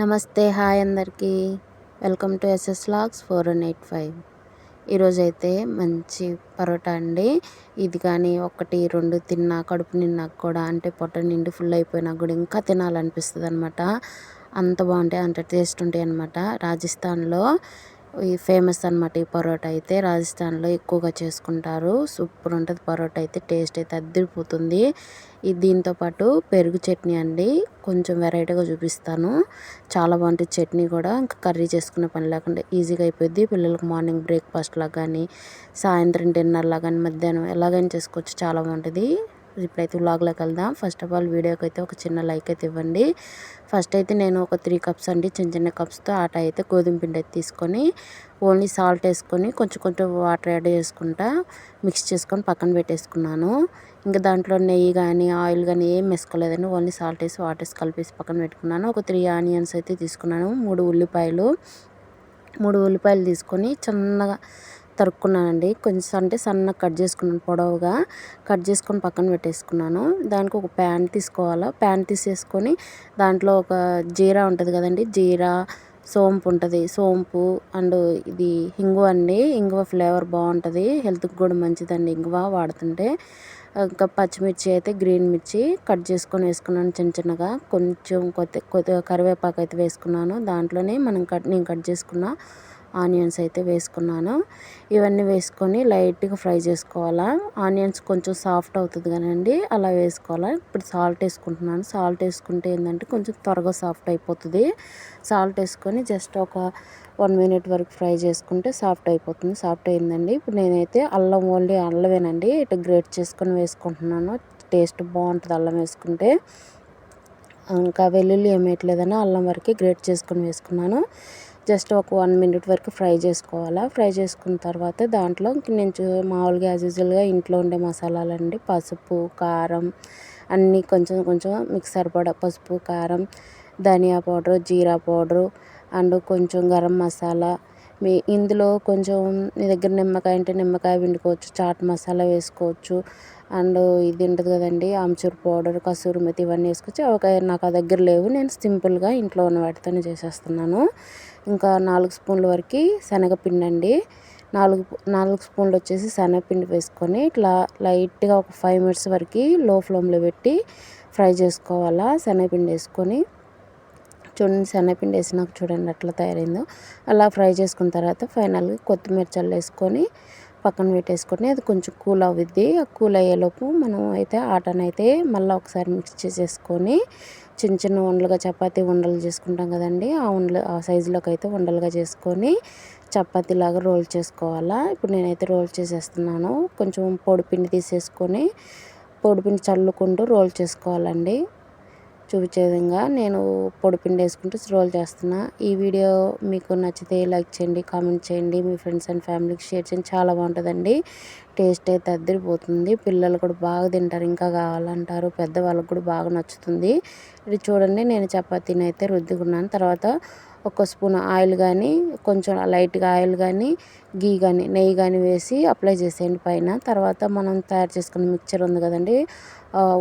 నమస్తే హాయ్ అందరికీ. Welcome to SS logs four one eight five. ఈరోజైతే మంచి పరోటా అండి. ఇది కానీ ఒకటి రెండు తిన్నా కడుపు నిన్నాక కూడా అంటే పొట్ట నిండి ఫుల్ అయిపోయినా కూడా ఇంకా తినాలనిపిస్తుంది అనమాట అంత బాగుంటాయి అంత టేస్ట్ ఉంటాయి అనమాట రాజస్థాన్లో. ఈ ఫేమస్ అనమాట ఈ పరోటా అయితే. రాజస్థాన్లో ఎక్కువగా చేసుకుంటారు. సూపర్ ఉంటుంది. పరోటా అయితే టేస్ట్ అయితే అద్దరిపోతుంది. ఇది దీంతో పాటు పెరుగు చట్నీ అండి. కొంచెం వెరైటీగా చూపిస్తాను. చాలా బాగుంటుంది చట్నీ కూడా. ఇంకా కర్రీ చేసుకునే పని లేకుండా ఈజీగా అయిపోద్ది పిల్లలకు మార్నింగ్ బ్రేక్ఫాస్ట్లో కానీ సాయంత్రం డిన్నర్లా కానీ మధ్యాహ్నం ఎలాగైనా చేసుకోవచ్చు. చాలా బాగుంటుంది. ఇప్పుడైతే వ్లాగ్లోకి వెళ్దాం. ఫస్ట్ ఆఫ్ ఆల్ వీడియోకి అయితే ఒక చిన్న లైక్ అయితే ఇవ్వండి. ఫస్ట్ అయితే నేను ఒక త్రీ కప్స్ అండి. చిన్న చిన్న కప్స్తో ఆట అయితే గోధుమ పిండి అయితే తీసుకొని ఓన్లీ సాల్ట్ వేసుకొని కొంచెం కొంచెం వాటర్ యాడ్ చేసుకుంటా మిక్స్ చేసుకొని పక్కన పెట్టేసుకున్నాను. ఇంకా దాంట్లో నెయ్యి కానీ ఆయిల్ కానీ ఏం వేసుకోలేదండి. ఓన్లీ సాల్ట్ వేసి వాటర్ వేసి కలిపేసి పక్కన పెట్టుకున్నాను. ఒక త్రీ ఆనియన్స్ అయితే తీసుకున్నాను. మూడు ఉల్లిపాయలు. మూడు ఉల్లిపాయలు తీసుకొని చిన్నగా తరుక్కున్నానండి. కొంచెం అంటే సన్నగా కట్ చేసుకున్నాను పొడవుగా కట్ చేసుకొని పక్కన పెట్టేసుకున్నాను. దానికి ఒక ప్యాన్ తీసుకోవాలా? ప్యాన్ తీసేసుకొని దాంట్లో ఒక జీరా ఉంటుంది కదండి. జీరా సోంపు ఉంటుంది. సోంపు అండ్ ఇది ఇంగువ అండి. ఇంగువ ఫ్లేవర్ బాగుంటుంది. హెల్త్కి కూడా మంచిదండి ఇంగువ వాడుతుంటే. ఇంకా పచ్చిమిర్చి అయితే గ్రీన్ మిర్చి కట్ చేసుకొని వేసుకున్నాను చిన్న చిన్నగా. కొంచెం కొద్ది కొద్దిగా కరివేపాకు అయితే వేసుకున్నాను. దాంట్లోనే మనం కట్ నేను కట్ చేసుకున్న ఆనియన్స్ అయితే వేసుకున్నాను. ఇవన్నీ వేసుకొని లైట్గా ఫ్రై చేసుకోవాలా? ఆనియన్స్ కొంచెం సాఫ్ట్ అవుతుంది కానండి అలా వేసుకోవాలా? ఇప్పుడు సాల్ట్ వేసుకుంటున్నాను. సాల్ట్ వేసుకుంటే ఏంటంటే కొంచెం త్వరగా సాఫ్ట్ అయిపోతుంది. సాల్ట్ వేసుకొని జస్ట్ ఒక వన్ మినిట్ వరకు ఫ్రై చేసుకుంటే సాఫ్ట్ అయిపోతుంది. సాఫ్ట్ అయిందండి. ఇప్పుడు నేనైతే అల్లం ఓన్లీ అల్లమేనండి. ఇటు గ్రేట్ చేసుకొని వేసుకుంటున్నాను. టేస్ట్ బాగుంటుంది అల్లం వేసుకుంటే. ఇంకా వెల్లుల్లి ఏమేయట్లేదని అల్లం వరకు గ్రేట్ చేసుకొని వేసుకున్నాను. జస్ట్ ఒక వన్ మినిట్ వరకు ఫ్రై చేసుకోవాలా. ఫ్రై చేసుకున్న తర్వాత దాంట్లో నేను మామూలుగా యాజ్ యూజువల్గా ఇంట్లో ఉండే మసాలాలండి. పసుపు కారం అన్నీ కొంచెం కొంచెం మిక్స్ సరిపడా పసుపు కారం ధనియా పౌడరు జీరా పౌడరు అండ్ కొంచెం గరం మసాలా. మీ ఇందులో కొంచెం మీ దగ్గర నిమ్మకాయ అంటే నిమ్మకాయ పిండుకోవచ్చు చాట్ మసాలా వేసుకోవచ్చు అండ్ ఇది ఉంటుంది కదండి ఆమ్చూర్ పౌడర్ కసూరి మెతి ఇవన్నీ వేసుకొచ్చి ఒక నాకు ఆ దగ్గర లేవు నేను సింపుల్గా ఇంట్లో ఉన్న వాటితోనే చేసేస్తున్నాను. ఇంకా నాలుగు స్పూన్ల వరకు శనగపిండి అండి. నాలుగు నాలుగు స్పూన్లు వచ్చేసి శనగపిండి వేసుకొని ఇట్లా లైట్గా ఒక ఫైవ్ మినిట్స్ వరకు లో ఫ్లేమ్లో పెట్టి ఫ్రై చేసుకోవాలా శనగపిండి వేసుకొని. చూడండి శనగపిండి వేసినాక చూడండి అట్లా తయారైందో. అలా ఫ్రై చేసుకున్న తర్వాత ఫైనల్గా కొత్తిమీర చల్లేసుకొని పక్కన పెట్టేసుకొని అది కొంచెం కూల్ అవుద్ది. ఆ కూల్ అయ్యేలోపు మనం అయితే ఆటను అయితే మళ్ళీ ఒకసారి మిక్స్ చేసేసుకొని చిన్న చిన్న ఉండలుగా చపాతీ ఉండలు చేసుకుంటాం కదండి. ఆ ఉండలు ఆ సైజులోకి అయితే ఉండలుగా చేసుకొని చపాతీలాగా రోల్ చేసుకోవాలా. ఇప్పుడు నేనైతే రోల్ చేసేస్తున్నాను. కొంచెం పొడిపిండి తీసేసుకొని పొడిపిండి చల్లుకుంటూ రోల్ చేసుకోవాలండి. చూపించే విధంగా నేను పొడిపిండి వేసుకుంటూ రోల్ చేస్తున్నా. ఈ వీడియో మీకు నచ్చితే లైక్ చేయండి కామెంట్ చేయండి. మీ ఫ్రెండ్స్ అండ్ ఫ్యామిలీకి షేర్ చేయండి. చాలా బాగుంటుందండి. టేస్ట్ అయితే అద్దరిపోతుంది. పిల్లలు కూడా బాగా తింటారు. ఇంకా కావాలంటారు. పెద్దవాళ్ళకి కూడా బాగా నచ్చుతుంది. ఇది చూడండి. నేను చపాతీని అయితే రుద్దుకున్నాను. తర్వాత ఒక స్పూన్ ఆయిల్ కానీ కొంచెం లైట్గా ఆయిల్ కానీ గీ కానీ నెయ్యి కానీ వేసి అప్లై చేసేయండి పైన. తర్వాత మనం తయారు చేసుకున్న మిక్చర్ ఉంది కదండి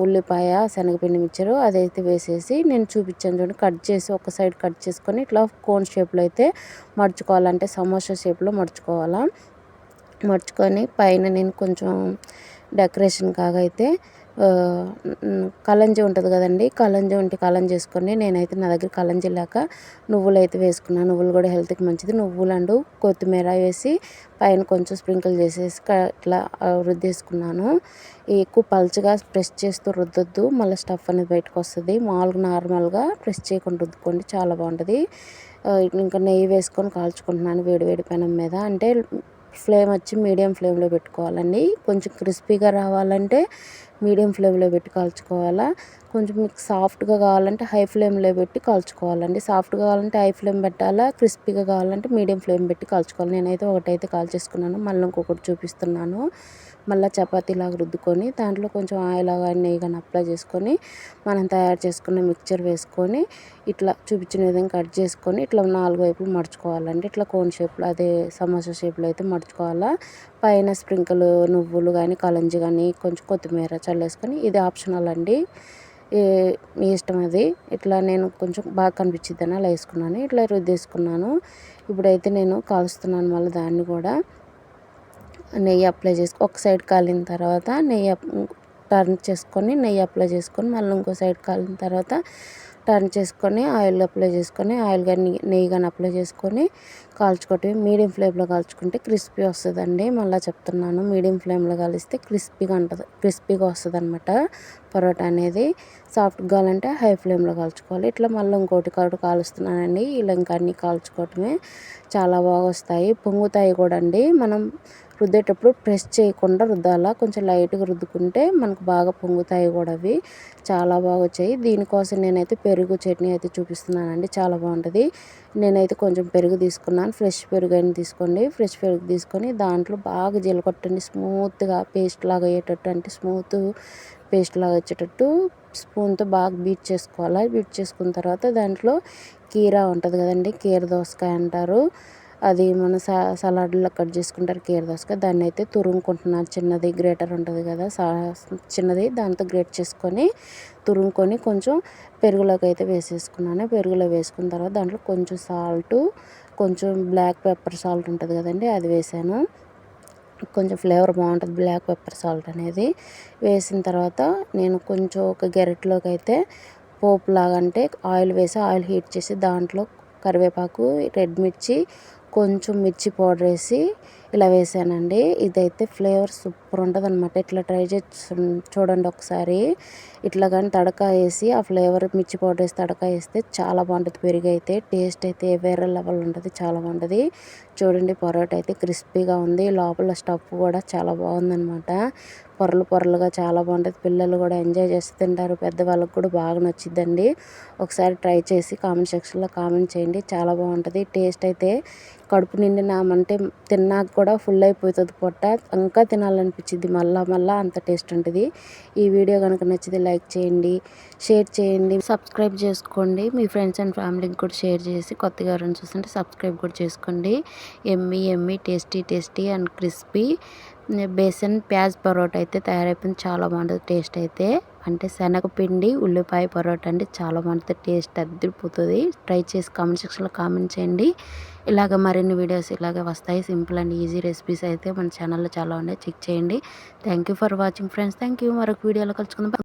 ఉల్లిపాయ శనగపిండి మిక్చరు అదైతే వేసేసి నేను చూపించాను చూడండి కట్ చేసి ఒక సైడ్ కట్ చేసుకొని ఇట్లా కోన్ షేప్లో అయితే మడుచుకోవాలంటే సమోసా షేప్లో మడుచుకోవాలా. మడుచుకొని పైన నేను కొంచెం డెకరేషన్ కాగా అయితే కలంజి ఉంటుంది కదండి. కలంజి ఉంటే కలంజి వేసుకొని నేనైతే నా దగ్గర కలంజి లేక నువ్వులు అయితే వేసుకున్నాను నువ్వులు కూడా హెల్త్కి మంచిది. నువ్వులు అండ్ కొత్తిమీర వేసి పైన కొంచెం స్ప్రింకిల్ చేసేసి ఇట్లా రుద్దేసుకున్నాను. ఎక్కువ పలుచగా ప్రెస్ చేస్తూ రుద్దొద్దు. మళ్ళీ స్టఫ్ అనేది బయటకు వస్తుంది. మామూలుగా నార్మల్గా ప్రెస్ చేయకుండా రుద్దుకోండి. చాలా బాగుంటుంది. ఇంకా నెయ్యి వేసుకొని కాల్చుకుంటున్నాను వేడి వేడి పెనం మీద. అంటే ఫ్లేమ్ వచ్చి మీడియం ఫ్లేమ్లో పెట్టుకోవాలండి. కొంచెం క్రిస్పీగా రావాలంటే మీడియం ఫ్లేమ్లో పెట్టి కాల్చుకోవాలా? కొంచెం మీకు సాఫ్ట్గా కావాలంటే హై ఫ్లేమ్లో పెట్టి కాల్చుకోవాలండి. సాఫ్ట్గా కావాలంటే హై ఫ్లేమ్ పెట్టాలా? క్రిస్పీగా కావాలంటే మీడియం ఫ్లేమ్ పెట్టి కాల్చుకోవాలి. నేనైతే ఒకటైతే కాల్చేసుకున్నాను మళ్ళీ ఇంకొకటి చూపిస్తున్నాను. మళ్ళీ చపాతీలాగా రుద్దుకొని దాంట్లో కొంచెం ఆయిల్ కానీ నెయ్యి కానీ అప్లై చేసుకొని మనం తయారు చేసుకున్న మిక్చర్ వేసుకొని ఇట్లా చూపించిన విధంగా కట్ చేసుకొని ఇట్లా నాలుగు వైపులు మడుచుకోవాలండి. ఇట్లా కోన్ షేప్లో అదే సమోసా షేప్లో అయితే మడుచుకోవాలా? పైన స్ప్రింకిల్ నువ్వులు కానీ కలంజి కానీ కొంచెం కొత్తిమీర చల్లేసుకొని ఇది ఆప్షనల్ అండి. మీ ఇష్టం అది. ఇట్లా నేను కొంచెం బాగా కనిపించింది అని అలా వేసుకున్నాను. ఇట్లా రుద్దేసుకున్నాను. ఇప్పుడైతే నేను కాలుస్తున్నాను మళ్ళీ దాన్ని కూడా. నెయ్యి అప్లై చేసుకు ఒక సైడ్ కాలిన తర్వాత నెయ్యి టర్న్ చేసుకొని నెయ్యి అప్లై చేసుకొని మళ్ళీ ఇంకో సైడ్ కాలిన తర్వాత టర్న్ చేసుకొని ఆయిల్ అప్లై చేసుకొని ఆయిల్ కానీ నెయ్యి కానీ అప్లై చేసుకొని కాల్చుకోవటం మీడియం ఫ్లేమ్లో కాల్చుకుంటే క్రిస్పీ వస్తుందండి. మళ్ళీ చెప్తున్నాను మీడియం ఫ్లేమ్లో కాలిస్తే క్రిస్పీగా ఉంటుంది క్రిస్పీగా వస్తుంది అనమాట పరోటా అనేది. సాఫ్ట్గా కావాలంటే హై ఫ్లేమ్లో కాల్చుకోవాలి. ఇట్లా మళ్ళీ ఇంకోటి కాటు కాలుస్తున్నానండి. ఇలా ఇంకా అన్నీ కాల్చుకోవటమే. చాలా బాగా వస్తాయి. పొంగుతాయి కూడా అండి. మనం రుద్దేటప్పుడు ప్రెస్ చేయకుండా రుద్దాలా. కొంచెం లైట్గా రుద్దుకుంటే మనకు బాగా పొంగుతాయి కూడా అవి. చాలా బాగా వచ్చాయి. దీనికోసం నేనైతే పెరుగు చట్నీ అయితే చూపిస్తున్నానండి. చాలా బాగుంటుంది. నేనైతే కొంచెం పెరుగు తీసుకున్నాను. ఫ్రెష్ పెరుగు అయినా తీసుకోండి. ఫ్రెష్ పెరుగు తీసుకొని దాంట్లో బాగా జీలకొట్టండి స్మూత్గా పేస్ట్ లాగా అయ్యేటట్టు అంటే స్మూత్ పేస్ట్ లాగా వచ్చేటట్టు స్పూన్తో బాగా బీట్ చేసుకోవాలి. బీట్ చేసుకున్న తర్వాత దాంట్లో కీరా ఉంటుంది కదండి. కీర దోసకాయ అంటారు. అది మన స సలాడ్లో కట్ చేసుకుంటారు కీర దోసకాయ దాన్ని అయితే తురుముకుంటున్నారు చిన్నది గ్రేటర్ ఉంటుంది కదా సా చిన్నది దాంతో గ్రేట్ చేసుకొని తురుముకొని కొంచెం పెరుగులోకి అయితే వేసేసుకున్నాను. పెరుగులో వేసుకున్న తర్వాత దాంట్లో కొంచెం సాల్ట్ కొంచెం బ్లాక్ పెప్పర్ సాల్ట్ ఉంటుంది కదండి అది వేసాను. కొంచెం ఫ్లేవర్ బాగుంటుంది బ్లాక్ పెప్పర్ సాల్ట్ అనేది. వేసిన తర్వాత నేను కొంచెం ఒక గెరెట్లోకి అయితే పోపు లాగా అంటే ఆయిల్ వేసి ఆయిల్ హీట్ చేసి దాంట్లో కరివేపాకు రెడ్ మిర్చి కొంచెం మిర్చి పౌడర్ వేసి ఇలా వేసానండి. ఇదైతే ఫ్లేవర్ సూపర్ ఉంటుంది అనమాట ఇట్లా ట్రై చేసి చూడండి ఒకసారి. ఇట్లా కానీ తడక వేసి ఆ ఫ్లేవర్ మిర్చి పౌడర్ వేసి తడక వేస్తే చాలా బాగుంటుంది. పెరుగు అయితే టేస్ట్ అయితే వేరే లెవెల్ ఉంటుంది. చాలా బాగుంటుంది. చూడండి పొరోటా అయితే క్రిస్పీగా ఉంది. లోపల స్టఫ్ కూడా చాలా బాగుందనమాట పొరలు పొరలుగా చాలా బాగుంటుంది. పిల్లలు కూడా ఎంజాయ్ చేసి తింటారు. పెద్దవాళ్ళకి కూడా బాగా నచ్చిద్దండి. ఒకసారి ట్రై చేసి కామెంట్ సెక్షన్లో కామెంట్ చేయండి. చాలా బాగుంటుంది. టేస్ట్ అయితే కడుపు నిండినామంటే తిన్నాక కూడా ఫుల్ అయిపోతుంది పొట్ట. ఇంకా తినాలనిపించింది మళ్ళా మళ్ళా అంత టేస్ట్ ఉంటుంది. ఈ వీడియో కనుక నచ్చితే లైక్ చేయండి షేర్ చేయండి సబ్స్క్రైబ్ చేసుకోండి. మీ ఫ్రెండ్స్ అండ్ ఫ్యామిలీకి కూడా షేర్ చేసి కొత్తగా ఎవరైనా చూస్తుంటే సబ్స్క్రైబ్ కూడా చేసుకోండి. Yummy yummy tasty tasty and crispy besan pyaz parotta అయితే తయారైపోయింది. చాలా బాగుంటుంది టేస్ట్ అయితే. అంటే శనగపిండి ఉల్లిపాయ పరోటా అంటే చాలా బాగుంటుంది టేస్ట్ అద్దరిపోతుంది ట్రై చేసి కామెంట్ సెక్షన్లో కామెంట్ చేయండి. ఇలాగ మరిన్ని వీడియోస్ ఇలాగే వస్తాయి. సింపుల్ అండ్ ఈజీ రెసిపీస్ అయితే మన ఛానల్లో చాలా ఉన్నాయి. చెక్ చేయండి. Thank for watching friends. Thank you. మరొక వీడియోలో కలుసుకుందాం.